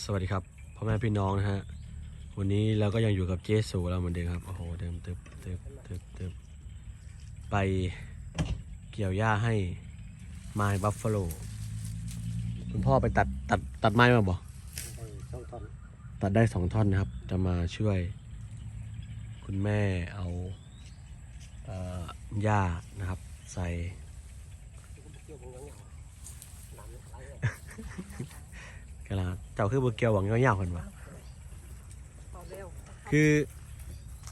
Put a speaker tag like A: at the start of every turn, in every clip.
A: สวัสดีครับพ่อแม่พี่น้องนะฮะ วันนี้เราก็ยังอยู่กับเจสูเราเหมือนเดิมครับ โอ้โห เดิมตึบตึบตึบตึบไปเกี่ยวหญ้าให้ไม้บัฟฟาโลคุณพ่อไปตัดตัดตัดไม้มาบ่
B: ได้สองท่อน
A: ตัดได้สองท่อนนะครับ จะมาช่วย คุณแม่เอาเอ่อหญ้านะครับ ใส่
B: เกี่ยวกับเงาๆน้ำไหลเลย
A: กระลาเจ้าคือเบอร์เกียวหวังยาวๆคนวะ
B: พอเร็ว
A: คือ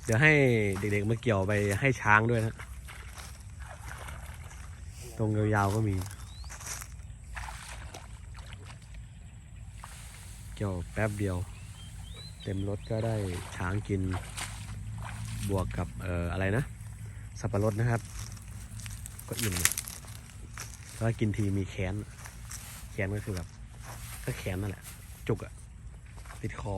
A: เดี๋ยวให้เด็กๆมาเกี่ยวไปให้ช้างด้วยนะ ตรงยาวๆก็มี เกี่ยวแป๊บเดียว เต็มรถก็ได้ช้างกินบวกกับเอ่ออะไรนะ สับปะรดนะครับ ก็อิ่มแล้วากินทีมีแขนแขนก็คือแบบ ก็แขนนั่นแหละ จุกอะติดคอ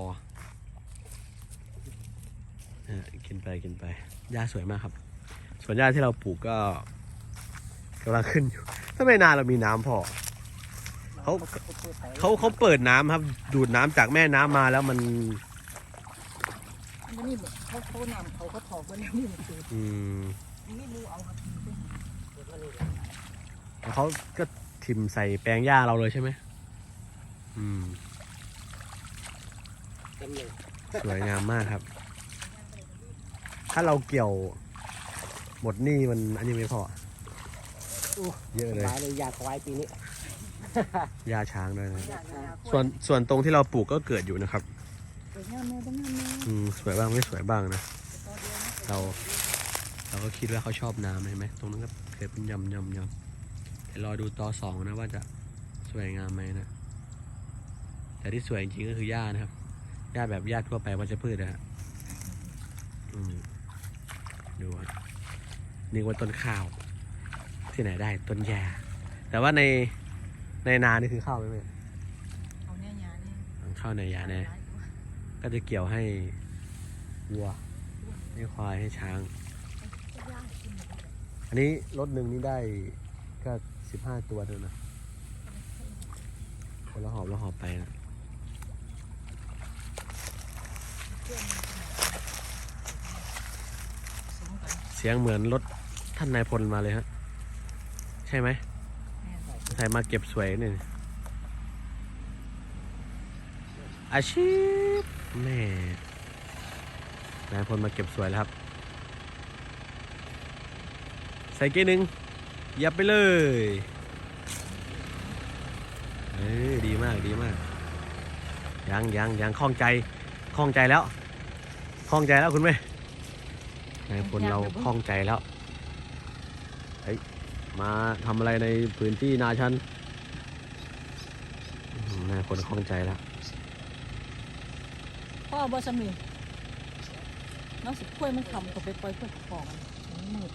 A: อะกินไปกินไปหญ้าสวยมากครับส่วนหญ้าที่เราปลูกก็กำลังขึ้นอยู่ถ้าไม่นานเรามีน้ำพอเขาเขาเขาเปิดน้ำครับ ดูดน้ำจากแม่น้ำมาแล้วมัน
C: อันนี้เนี่ยเขาเขานำเขาก็ถอกไว้แล้วนี่คือ
A: อืม
C: นี่มูเอาครับ
A: แล้วเขาก็ทิมใส่แปลงหญ้าเราเลยใช่ไหม อืม
B: เต็มเลย
A: สวยงามมากครับ ถ้าเราเกี่ยว หมดหนี่มันอันนี้ไม่พอ เยอะเลย
B: สบายเลยยาควายปีนี้
A: หญ้าช้างด้วยนะ ส่วนส่วนตรงที่เราปลูกก็เกิดอยู่นะครับ
C: สวยงามแม่ต้องงามแม่
A: อืม สวยบ้างไม่สวยบ้างนะ เรา เราก็คิดว่าเขาชอบน้ำเห็นไหม ตรงนั้นก็เกิดเป็นยำยำยำเดี๋ยวรอดูต่อสองนะว่าจะสวยงามไหมนะ แต่ที่สวยจริงๆก็คือหญ้านะครับหญ้าแบบหญ้าทั่วไปวัชพืชนะฮะอืมดูครับนึกว่าต้นข้าว ที่ไหนได้ต้นหญ้าแต่ว่าในในนานี่คือข้าวไหมแม่
C: เอาเนี่ยยาเนี่ย
A: ข้าวในยาแน่ก็จะเกี่ยวให้วัวให้ควายให้ช้าง อันนี้รถหนึ่งนี่ได้ก็สิบห้าตัวเท่านั้นนะคนละหอบละหอบไปนะ เสียงเหมือนรถท่านนายพลมาเลยฮะ ใช่ไหมใส่มาเก็บสวยนี่อาชีพแม่นายพลมาเก็บสวยแล้วครับ ใส่เกียร์หนึ่งยับไปเลยเอ้ยดีมากดีมาก ยังยังยังคล่องใจ คล่องใจแล้วคล่องใจแล้วคุณแม่นายพลเราคล่องใจแล้วเฮ้ยมาทำอะไรในพื้นที่นาชันอื้อหือนายพลคล่องใจแล้ว
C: พ่อบ่สมีน้องสิกล้วยมันคำก็ไปปล่อยเพื่อนของมันมืด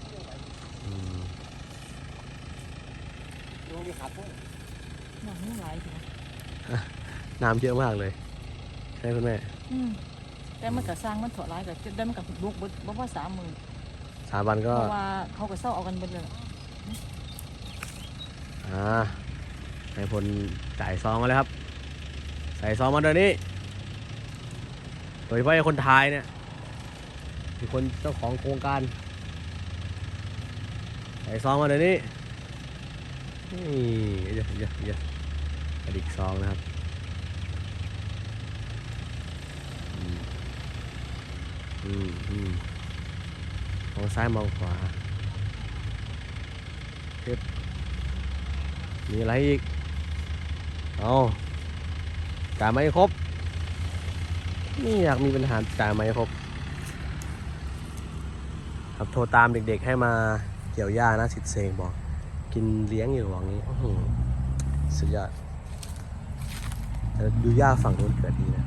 A: อืม
B: ดูนี่ครับพวก
C: น้ำมันไหลถึง
A: น้ำเยอะมากเลย ใช่คุณแม่
C: อืมแต่มันก็สร้างมันถอดร้ายก็ได้มันก็บุกเบิดบ่ว่าสามหมื่น
A: สามวัน
C: เพ
A: ก็
C: ราะว่าเขาก็เศร้าเอากันเบิดเลย
A: อ่านายพลจ่ายซองมาแล้วครับ ใส่ซองมาเดี๋ยวนี้โดยเฉพาะไอ้คนท้ายเนี่ยคือคนเจ้าของโครงการ ใส่ซองมาเดี๋ยวนี้นี่เยอะเยอะเยอะกระดิกซองนะครับอืม อืมอืมมองซ้ายมองขวาเก็บมีอะไรอีก เอาจ่าไม่ครบ นี่อยากมีปัญหาจ่าไม่ครบ ครับโทรตามเด็กๆให้มาเกี่ยวหญ้านะสิทธิ์เซงบอก กินเลี้ยงอยู่บอกงี้สุดยอดดูหญ้าฝั่งนู้นเกิดดีนะ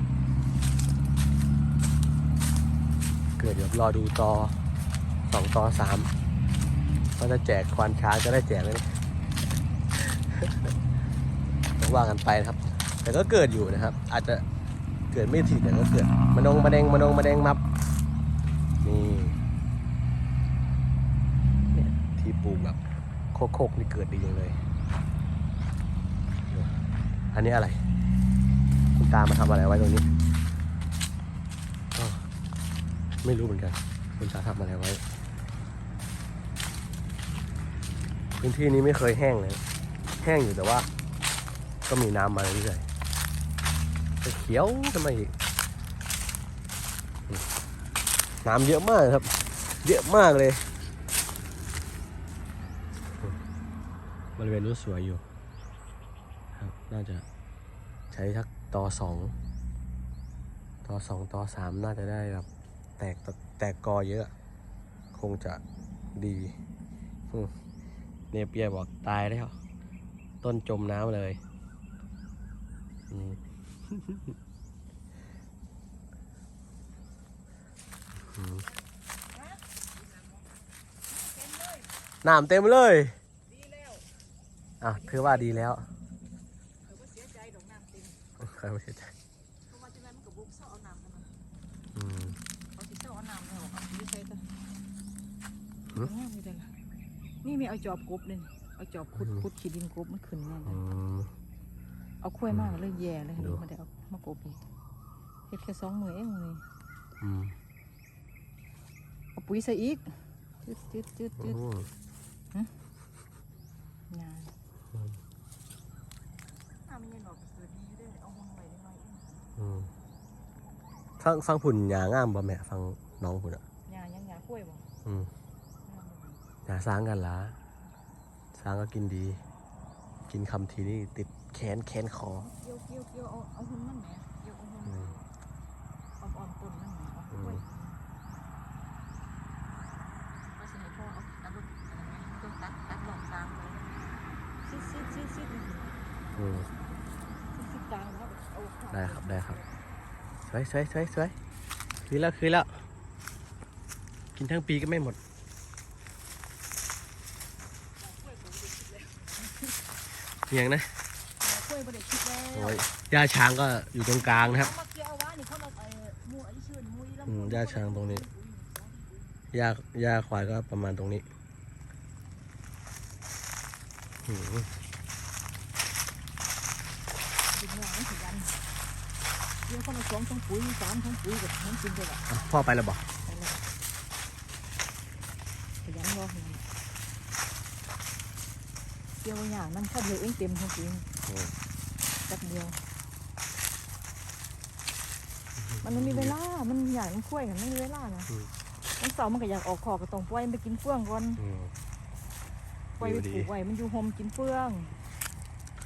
A: เกิดเดี๋ยวรอดูต่อสองต่อสามว่าจะแจกควานช้างจะได้แจกไหมเนี่ยต้องว่ากันไปนะครับ แต่ก็เกิดอยู่นะครับ อาจจะเกิดไม่ถี่แต่ก็เกิดมะนงมะเดงมะนงมะเดงมับนี่เนี่ยที่ปลูกแบบโคกๆนี่เกิดดีจังเลย อันนี้อะไร คุณตามาทำอะไรไว้ตรงนี้ ไม่รู้เหมือนกันคุณตาทำอะไรไว้ พื้นที่นี้ไม่เคยแห้งเลย แห้งอยู่แต่ว่า ก็มีน้ำมาเรื่อยๆจะเขียวทำไมอีกน้ำเยอะมากครับ เยอะมากเลย บริเวณนู้นสวยอยู่ครับน่าจะใช้ทักต่อสองต่อสองต่อสามน่าจะได้แบบ แตกแตกกอเยอะ คงจะดีอืมเนเปียบอกตายแล้ว ต้นจมน้ำเลยอืมอืมน้ำเต็มเลย
C: ดีแล้ว
A: อะถือว่าดีแล้ว
C: เขาก็เสียใจดอกน้ำเต็ม
A: ใครไม่เสียใจ
C: เพราะว่าจังไดมันก็บุกเซาะเอาน้ำกันมา
A: อืม
C: เขาสิเซาะเอาน้ำให้ออกเอาสิใส่ซะ
A: หือ
C: งามอยู่เด้อล่ะนี่มีเอาจอบกบเลยเอาจอบขุดขุดขี้ดินกบมันขึ้นแน่เล
A: อื
C: ย
A: ม
C: เอาคุ้วยมากเลยแย่เลย
A: ดู
C: ไม่ได้เอามากบอีกเฮ็ดแค่สองมือเองเลย
A: อืม
C: เอาปุ๋ยใส่อีกจืดจืดจืด
A: โอ้
C: จืด
A: โห
C: งานน้ำมันยังดอกเกิดดีอยู่เด้อเอาห้องไว้ได้หน่อยเอง
A: อืม ฟังฟังผุ่นหยางามบ่แม่ฟังน้องผุ่นอะ
C: หญ้ายังหญ้ากล้วยบ่
A: อืม
C: งามบ่
A: หยาสร้างกันละสร้างก็กินดี กินคำทีนี่ติดแขนแขนคอ
C: เกี่ยวเกี่ยวเกี่ยวเอาเอาหุ่นมันแหมเกี่ยวเอาหุ่น
A: อืม
C: อ่อนๆต้นมันแหมเอา
A: อืม
C: กล้วยว่าสิให้พ่อเอาเอารถอะไรไหมเครื่องตัดตัดหลอดกลางเลยซิดซิดซิดซิด
A: อืม
C: ซิดซิดกลางแล้วเอาข้าว
A: ได้ครับได้ครับ สวยสวยสวยสวยคือแล้วคือแล้ว กินทั้งปีก็ไม่หมดเพียงนะ
C: กล้วยบ่ได้คิดแล้ว
A: โอ้ยหญ้าช้างก็อยู่ตรงกลางนะครับ
C: เอามาเกี่ยวเอาไว้นี่เขามาเอ่อหมูอันนี้ชื่อหมูอีลำ
A: อืม
C: พูน
A: หญ้าช้างตรงนี้ หญ้าหญ้าควายก็ประมาณตรงนี้อืม
C: เป็นหยังสิยัน เกี่ยวเขามาสองของปุ๋ยสามของปุ๋ยกับน้ำกินด้วยล่ะ
A: อะพ่อไปแล้วบอก
C: เลยขยันรอหน่อยเกี่ยวอย่างนั้นข้าวเดียวเองเต็มทั้งปีนแป๊บเดียว มันไม่มีเวลา มันใหญ่มันคุ้ยกันไม่มีเวลานะมันเสาร์มันก็อยากออกขอกก็ต้องปล่อยมันไปกินเฟื่องก่อนปล่อยไปปลูกไว้มันอยู่โฮมกินเฟื่อง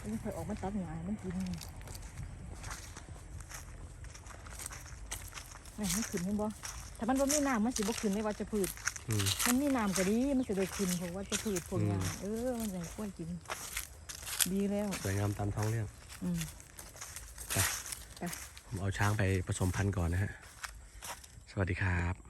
C: มันค่อยออกมาตัดหญ้าให้มันกิน นี่มันขึ้นเห็นบ่ถ้ามันบ่มีน้ำมันสิบ่ขึ้นในวัชพืช
A: อืม
C: มันมีน้ำก็ดี มันจะได้ขึ้นเพราะว่าจะพืชพวกนี้
A: อืม
C: เออ มันจะควรกิน ดีแล้ว
A: สวยงามตามท้องเรื่อง
C: อืม
A: ผมเอาช้างไปผสมพันธุ์ก่อนนะฮะ สวัสดีครับ